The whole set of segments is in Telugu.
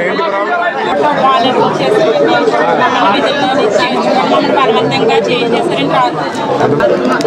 ఏంటి ప్రాబ్లం వాళ్ళకి వచ్చేసరికి మమ్మల్ని విధుల్లో ఇచ్చి మమ్మల్ని బలవంతంగా చేసేసరికి కాదు ఇప్పుడు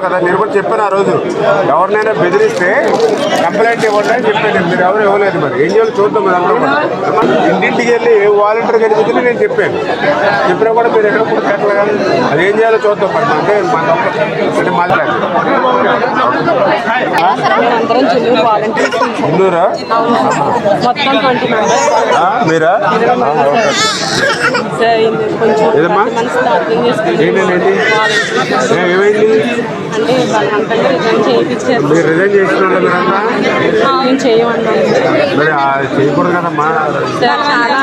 కదా నేను కూడా చెప్పాను ఆ రోజు. ఎవరినైనా బెదిరిస్తే కంప్లైంట్ ఇవ్వండి అని చెప్పాను మీరు ఎవరు ఇవ్వలేదు మరి. ఏం చేయాలి చూద్దాం మరి అందరం కూడా. ఇంటింటికి వెళ్ళి ఏ వాలంటీర్ కనిపించింది నేను చెప్పాను. చెప్పినా కూడా మీరు ఎక్కడ కూడా కట్టలేదు కదా అది ఏం చేయాలో చూద్దాం మరి. అంటే మన అంటే మాట్లాడి మీరా? ఏదమ్మా? ఏంటండి? ఏమైంది? అంటే రిజైన్ చేయించారు మీరు రిజైన్ చేసిన వాళ్ళు మీరంతా మేము చేయమన్నాం మరి ఆ చేయకూడదు కదమ్మా సార్ చాలా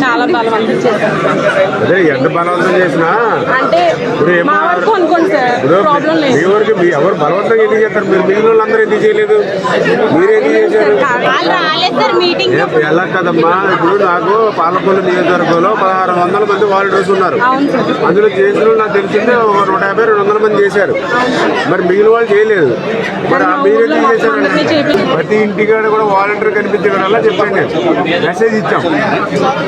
చాలా బలవంతం చేశారు అదే ఎంత బలవంతం చేసినా? అంటే ఇప్పుడు ఏం- మా వరకు అనుకోండి సార్ ఇప్పుడు ప్రాబ్లం మీ లేదు. వరకు మీ ఎవరు బలవంతంగా ఎందుకు చేస్తారు? మీరు మిగిలిన వాళ్ళందరూ ఎందుకు చేయలేదు? మీరు ఎందుకు చేశారు? ఎలా కదమ్మా? ఇప్పుడు నాకు పాలకొల్లు నియోజకవర్గంలో పదహారు వందల మంది వాలంటీర్స్ ఉన్నారు. అందులో చేసిన నాకు తెలిసిందే ఒక నూట యాభై రెండు వందల మంది చేశారు. మరి మిగిలిన వాళ్ళు చేయలేదు. మరి ఆ మీరు ఎందుకు అందరినీ చేశారు. ప్రతి ఇంటికాడ కూడా వాలంటీర్ కనిపించడం వల్ల చెప్పండి మెసేజ్ ఇచ్చాం.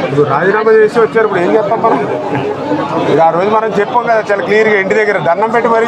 ఇప్పుడు రాజీనామా చేసి వచ్చారు ఇప్పుడు ఏం చెప్తాం మనం? ఆ రోజు మనం చెప్పాం కదా చాలా క్లియర్గా ఇంటి దగ్గర దండం పెట్టి మరీ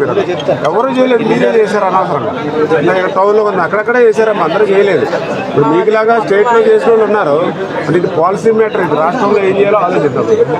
మీరు ఎవరు చేయలేదు మీరే చేశారు అనవసరంగా. ఇంకా ఇక్కడ టౌన్లో ఉంది అక్కడక్కడే చేశారమ్మా అందరూ చేయలేదు. ఇప్పుడు మీకులాగా స్టేట్లో చేసిన వాళ్ళు ఉన్నారు. అంటే ఇది పాలసీ మ్యాటర్ ఇది రాష్ట్రంలో ఏం చేయాలో ఆలోచిద్దాం.